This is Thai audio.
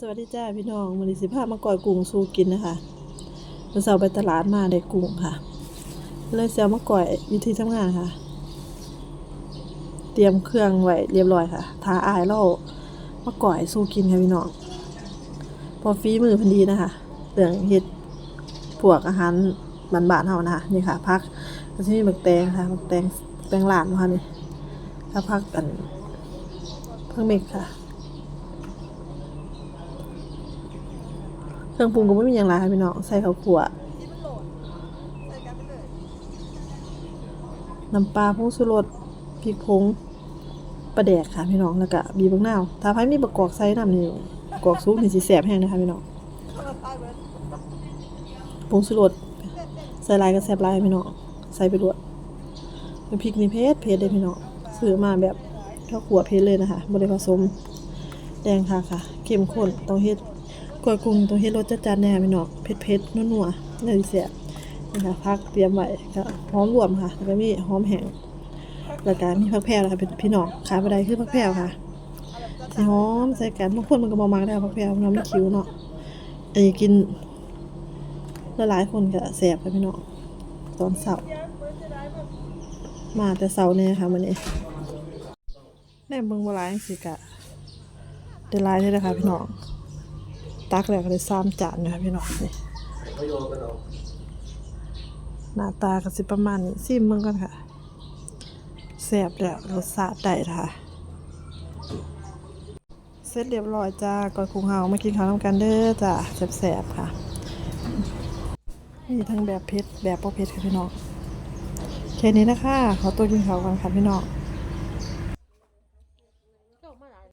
สวัสดีจ้าพี่น้องมื้อนี้สิพามาก่อยกุ้งสูกินนะคะเมื่อเช้าไปตลาดมาได้กุ้งค่ะ เลยสิเอามาก่อยอยู่ที่ทำงานค่ะ เตรียมเครื่องไว้เรียบร้อยค่ะทาอายเรามาก่อยสูกินค่ะพี่น้องพอฝีมือพันดีนะคะเรื่องเฮ็ดพวกอาหารบ้านๆเฮานะคะนี่ค่ะพักก็จะมีบักแตงค่ะบักแตงแตงหลานค่ะนี่ถ้าพักอันเพิ่งเมกค่ะ เครื่องปรุงก็ไม่มีอย่างไรค่ะพี่น้องใส่ข้าวคั่วน้ำปลาผงชูรสพริกผงปลาแดกค่ะพี่น้องแล้วก็บีบบักนาวถ้าใครมีประกอบใส่น้ำนี่กอบซุปนี่สิแสบแห้งนะคะพี่น้องผงชูรสใส่ลายก็แสบลายพี่น้องใส่ไปรวดน้ำพริกนี่เผ็ดเผ็ดเลยพี่น้องซื้อมาแบบข้าวคั่วเผ็ดเลยนะคะบ่ได้ผสมแดงค่ะค่ะเข้มข้นต้องเฮ็ด กล้วยกุ้งต้องเฮ็ดรสจัดจ้านแน่พี่น้องเผ็ดๆนัวๆเลยแซ่บนะคะพักเตรียมไว้ก็หอมรวมค่ะแล้วก็มีหอมแห้งแล้วก็มีผักแพรวนะคะเป็นพี่น้องขายบ่ได้คือผักแพรวค่ะสิหอมใส่กันบางคนมันก็บ่มักได้ผักแพรวน้ำมันคิ้วเนาะอันนี้กินหลายคนก็แซ่บค่ะพี่น้องตอนเช้ามาแต่เช้าแน่ค่ะมื้อนี้แม่เบิ่งบ่หลายจังซี่ก็ได้หลายเลยนะคะพี่น้อง ตักแล้วก็ได้สามจานนะคะพี่น้องนี่หน้าตาก็สิประมาณนี้ซิมเบิ่งก่อนค่ะแซ่บแล้วรสชาติได้ค่ะ เสร็จเรียบร้อยจ้าก้อยกุ้งเฮามากินข้าวนำกันเด้อจ้าแซ่บๆค่ะมีทั้งแบบเผ็ดแบบบ่เผ็ดค่ะพี่น้องแค่นี้นะคะขอตัวกินข้าวก่อนค่ะพี่น้อง